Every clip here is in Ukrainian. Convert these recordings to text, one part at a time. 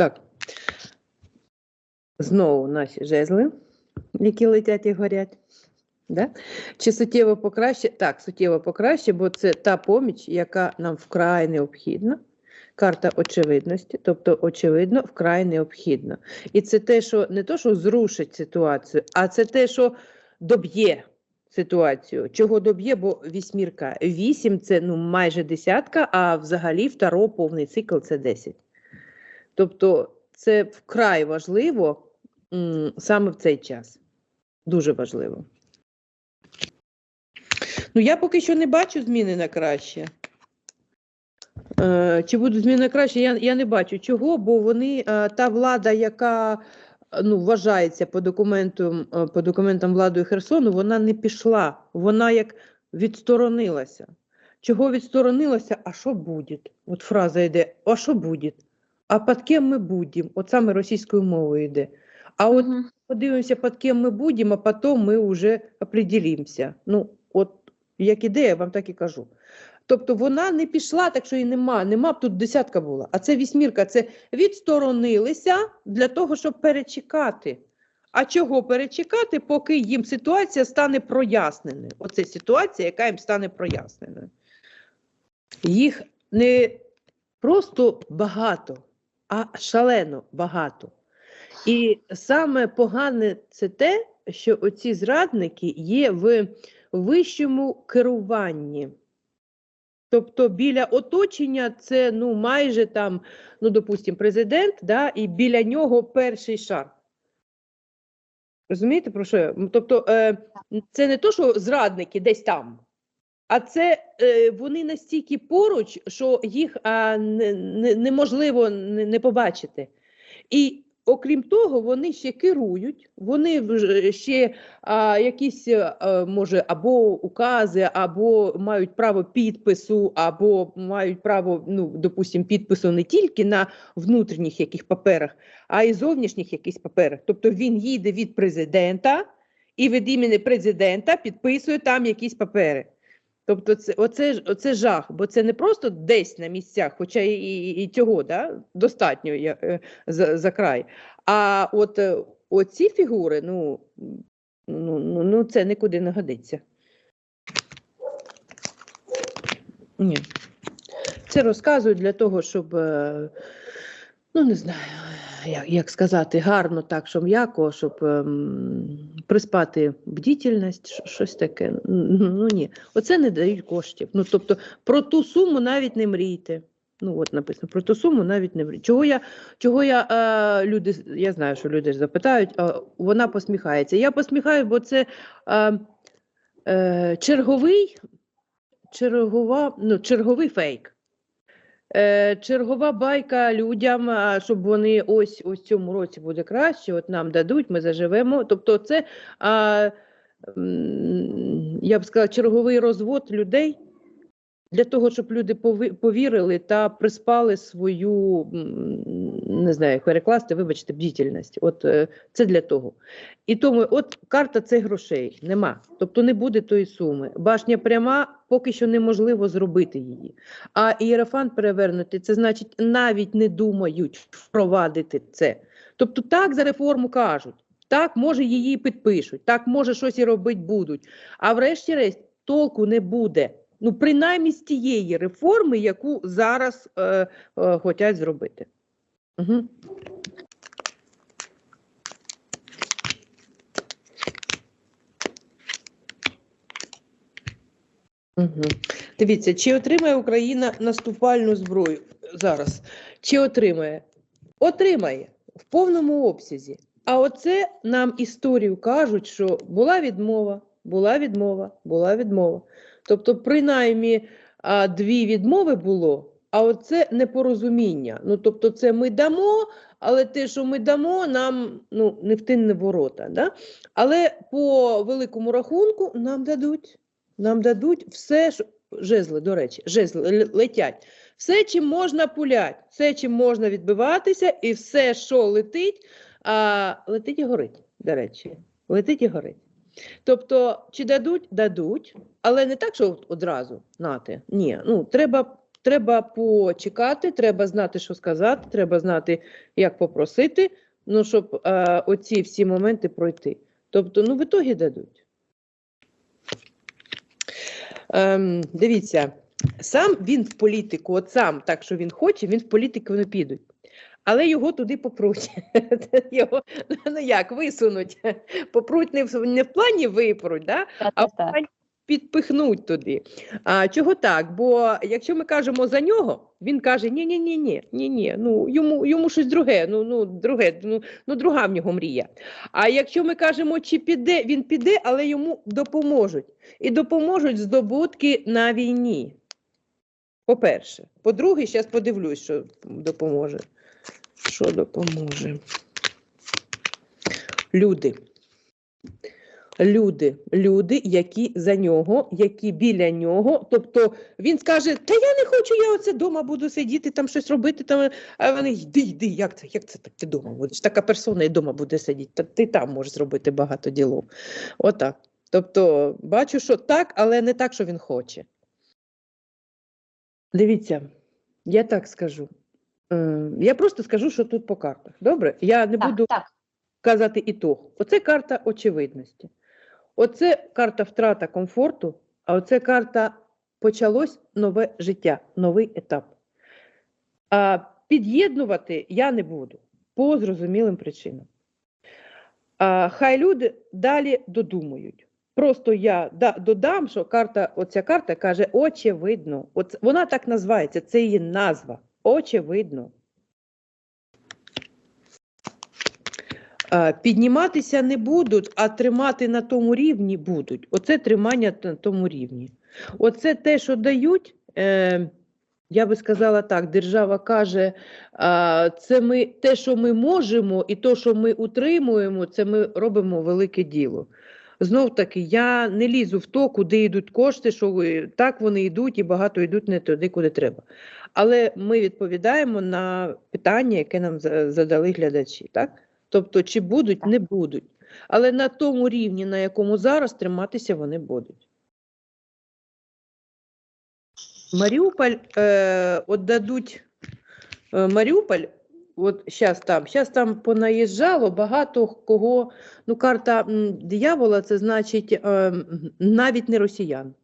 Так. Знову наші жезли, які летять і горять. Да? Чи суттєво покраще? Так, суттєво покраще, бо це та поміч, яка нам вкрай необхідна. Карта очевидності, тобто, очевидно, вкрай необхідна. І це те, що не то, що зрушить ситуацію, а це те, що доб'є ситуацію. Чого доб'є, бо вісьмірка. Вісім це ну, майже десятка, а взагалі второ повний цикл це 10. Тобто це вкрай важливо саме в цей час. Дуже важливо. Ну, я поки що не бачу зміни на краще. Е, чи будуть зміни на краще, я, я не бачу чого, бо вони, е, та влада, яка ну, вважається по документам, е, по документам владою Херсону, вона не пішла, вона як відсторонилася. Чого відсторонилася? А що буде? От фраза йде: а що буде? А під ким ми будемо? От саме російською мовою йде. А от Мгм. подивимося, під ким ми будемо, а потім ми вже определимося. Ну, от як ідея, вам так і кажу. Тобто вона не пішла, так що і нема. Нема б тут десятка була. А це вісьмірка. Це відсторонилися для того, щоб перечекати. А чого перечекати, поки їм ситуація стане проясненою? Оце ситуація, яка їм стане проясненою. Їх не просто багато, а шалено багато. І саме погане це те, що оці зрадники є в вищому керуванні. Тобто біля оточення це ну майже там, ну, допустимо, президент, да, і біля нього перший шар. Розумієте, про що я? Тобто, е, це не то, що зрадники десь там, а це е, вони настільки поруч, що їх а, не, не, неможливо не, побачити. І окрім того, вони ще керують, вони ще а, якісь, а, може, або укази, або мають право підпису, або мають право, ну, допустимо, підпису не тільки на внутрішніх яких паперах, а й зовнішніх якихось паперах. Тобто він їде від президента і від імені президента підписує там якісь папери. Тобто, це оце, оце жах, бо це не просто десь на місцях, хоча і, і, і цього да, достатньо я, е, за, за край. А от е, оці фігури, ну, ну, ну, ну це нікуди не годиться. Ні. Це розказують для того, щоб, е, ну не знаю, як, сказати, гарно так, що м'яко, щоб ем, приспати бдительність, щ- щось таке. Ну, ні, оце не дають коштів. Ну тобто про ту суму навіть не мрійте. Ну от написано про ту суму навіть не мрійте. Чого я, чого я е, люди, я знаю, що люди запитають, а вона посміхається. Я посміхаю, бо це е, е, черговий, чергова, ну, черговий фейк. Е, чергова байка людям, щоб вони ось у цьому році буде краще, от нам дадуть, ми заживемо. Тобто, це а, я б сказала, черговий розвод людей для того, щоб люди повірили та приспали свою, не знаю, перекласти, вибачте, бдительність. От е, це для того. І тому, от карта це грошей нема. Тобто не буде тої суми. Башня пряма, поки що неможливо зробити її. А ієрофант перевернути, це значить, навіть не думають впровадити це. Тобто, так за реформу кажуть, так, може, її підпишуть, так, може, щось і робити будуть. А врешті-решт толку не буде. Ну, принаймні з тієї реформи, яку зараз е, е, хочуть зробити. Угу. Угу. Дивіться, чи отримає Україна наступальну зброю зараз? Чи отримає? Отримає в повному обсязі. А оце нам історію кажуть, що була відмова, була відмова, була відмова. Тобто, принаймні, дві відмови було, а оце непорозуміння. Ну, тобто, це ми дамо, але те, що ми дамо, нам ну, не втинне ворота. Да? Але по великому рахунку нам дадуть. Нам дадуть все, що жезли, до речі, жезли летять. Все, чим можна пулять, все, чим можна відбиватися, і все, що летить, а, летить і горить, до речі. Летить і горить. Тобто, чи дадуть? Дадуть, але не так, що одразу нати. Ні, ну треба треба почекати, треба знати, що сказати, треба знати, як попросити, ну, щоб е, оці всі моменти пройти. Тобто, ну, в ітогі дадуть. Ем, дивіться, сам він в політику, от сам так, що він хоче, він в політику не підуть. Але його туди попруть. Його ну як висунуть. Попруть не в, не в плані випруть, да? а в плані підпихнуть туди. А, чого так? Бо якщо ми кажемо за нього, він каже: ні, ні, ні, ні, ні, ні, ну йому, йому щось друге, ну, ну, друге, ну, ну друга в нього мрія. А якщо ми кажемо, чи піде, він піде, але йому допоможуть. І допоможуть здобутки на війні. По-перше. По-друге, зараз подивлюсь, що допоможе. Що допоможе? Люди. Люди, люди, які за нього, які біля нього. Тобто він скаже: Та я не хочу, я оце вдома буду сидіти, там щось робити. Там... А вони йди, йди, як це? Як це так ти вдома будеш? Така персона і вдома буде сидіти. Та ти там можеш зробити багато ділов. Отак. Тобто, бачу, що так, але не так, що він хоче. Дивіться, я так скажу. Я просто скажу, що тут по картах. Добре? Я не буду Так, так. казати ітог. Оце карта очевидності. Оце карта втрата комфорту, а оце карта почалось нове життя, новий етап. А під'єднувати я не буду по зрозумілим причинам. А, хай люди далі додумають. Просто я да, додам, що карта, оця карта каже очевидно. От вона так називається, це її назва. Очевидно. Підніматися не будуть, а тримати на тому рівні будуть. Оце тримання на тому рівні. Оце те, що дають, е, я би сказала так: держава каже, це ми те, що ми можемо, і те, що ми утримуємо, це ми робимо велике діло. Знов таки, я не лізу в то, куди йдуть кошти, що так вони йдуть і багато йдуть не туди, куди треба. Але ми відповідаємо на питання, яке нам задали глядачі. Так? Тобто, чи будуть, не будуть. Але на тому рівні, на якому зараз триматися вони будуть. Маріуполь е, от дадуть е, Маріуполь, от зараз там, зараз там понаїжджало багато кого. Ну, карта диявола це значить е, навіть не росіян.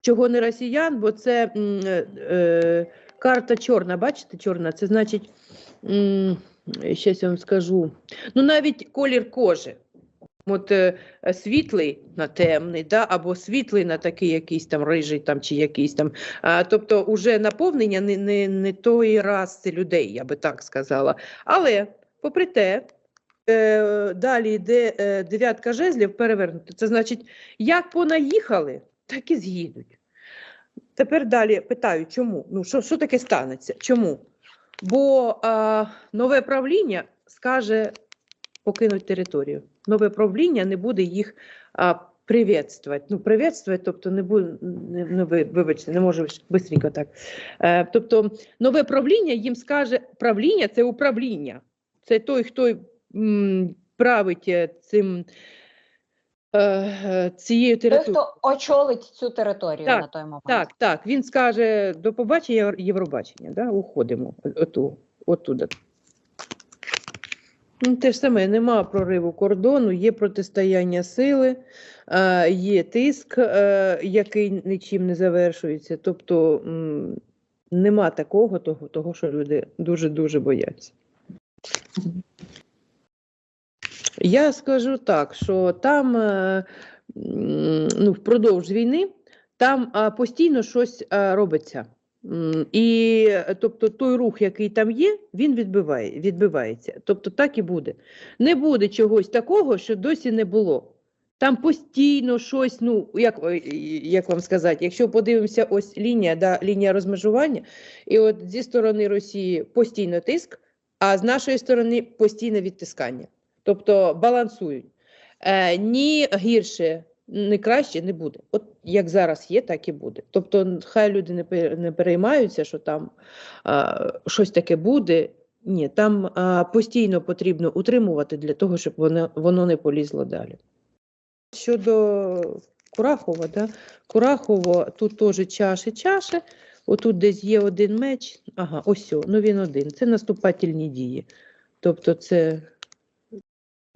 Чого не росіян? Бо це е, е, карта чорна, бачите, чорна, це значить, щас я вам скажу. Ну, навіть колір кожи. От е, е, світлий на темний, да, або світлий на такий якийсь там рижий там, чи якийсь там. А, тобто уже наповнення не, не, не тої раси людей, я би так сказала. Але, попри те, е, далі йде дев'ятка жезлів перевернута. Це значить, як понаїхали, так і з'їдуть. Тепер далі питаю, чому? Ну, що, що таке станеться? Чому? Бо а, нове правління скаже покинуть територію. Нове правління не буде їх а, привітствувати. Ну, привітствувати, тобто не буде, не, не, вибачте, не можу швидко так. Е, тобто нове правління їм скаже, правління це управління. Це той, хто м, править е, цим, е, е, цією Той, хто очолить цю територію Так, на той момент. Так, так. Він скаже до побачення Євробачення, да? уходимо оту, оттуда. Ну, те ж саме, нема прориву кордону, є протистояння сили, є тиск, е, який нічим не завершується. Тобто нема такого, того, того, що люди дуже-дуже бояться. Я скажу так, що там е, ну, впродовж війни там постійно щось робиться. І е, тобто той рух, який там є, він відбиває, відбивається. Тобто так і буде. Не буде чогось такого, що досі не було. Там постійно щось, ну як, як вам сказати, якщо подивимося, ось лінія, да, лінія розмежування, і от зі сторони Росії постійно тиск, а з нашої сторони постійне відтискання. Тобто балансують. Е, ні гірше, ні краще не буде. От як зараз є, так і буде. Тобто, хай люди не, не переймаються, що там а, щось таке буде. Ні, там а, постійно потрібно утримувати для того, щоб воно, воно не полізло далі. Щодо Курахова, да? Курахово тут теж чаші, чаші. Отут десь є один меч. Ага, ось, о, ну він один. Це наступательні дії. Тобто це,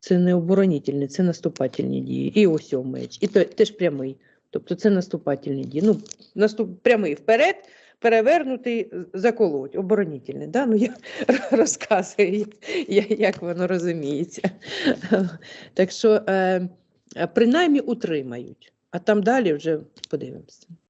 це не оборонительні, це наступательні дії. І ось меч. І то, теж прямий. Тобто це наступательні дії. Ну, наступ, прямий вперед, перевернутий, заколоть, оборонительний. Да? Ну, я розказую, як воно розуміється. Так що, е, принаймні, утримають, а там далі вже подивимося.